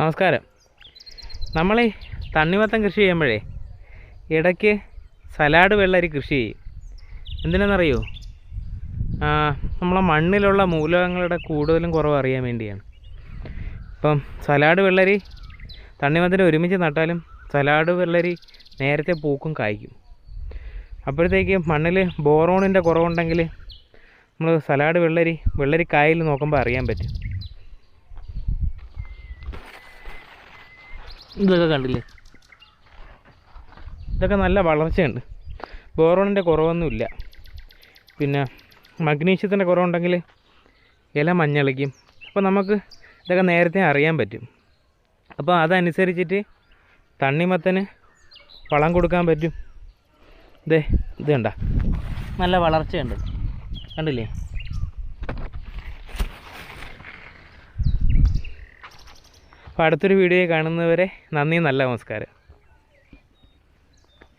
നമസ്കാരം. നമ്മൾ ഈ തണ്ണിമത്തം കൃഷി ചെയ്യുമ്പോഴേ ഇടയ്ക്ക് സലാഡ് വെള്ളരി കൃഷി ചെയ്യും. എന്തിനാണെന്നറിയോ നമ്മളെ മണ്ണിലുള്ള മൂലകങ്ങളുടെ കൂടുതലും കുറവ് അറിയാൻ വേണ്ടിയാണ്. ഇപ്പം സലാഡ് വെള്ളരി തണ്ണിമത്തിന് ഒരുമിച്ച് നട്ടാലും സലാഡ് വെള്ളരി നേരത്തെ പൂക്കും കായ്ക്കും. അപ്പോഴത്തേക്ക് മണ്ണിൽ ബോറോണിന്റെ കുറവുണ്ടെങ്കിൽ നമ്മൾ സലാഡ് വെള്ളരി വെള്ളരി കായൽ നോക്കുമ്പോൾ അറിയാൻ പറ്റും. ഇതൊക്കെ കണ്ടില്ലേ? ഇതൊക്കെ നല്ല വളർച്ചയുണ്ട്. ബോറോണിന്റെ കുറവൊന്നുമില്ല. പിന്നെ മഗ്നീഷ്യത്തിന്റെ കുറവുണ്ടെങ്കിൽ ഇല മഞ്ഞളിക്കും. അപ്പോൾ നമുക്ക് ഇതൊക്കെ നേരത്തെ അറിയാൻ പറ്റും. അപ്പോൾ അതനുസരിച്ചിട്ട് തണ്ണിമത്തന് വളം കൊടുക്കാൻ പറ്റും. ഇതേ ഇത് കണ്ട. നല്ല വളർച്ചയുണ്ട്. കണ്ടില്ലേ? അപ്പോൾ അടുത്തൊരു വീഡിയോ കാണുന്നവരെ നന്ദി നല്ല നമസ്കാരം.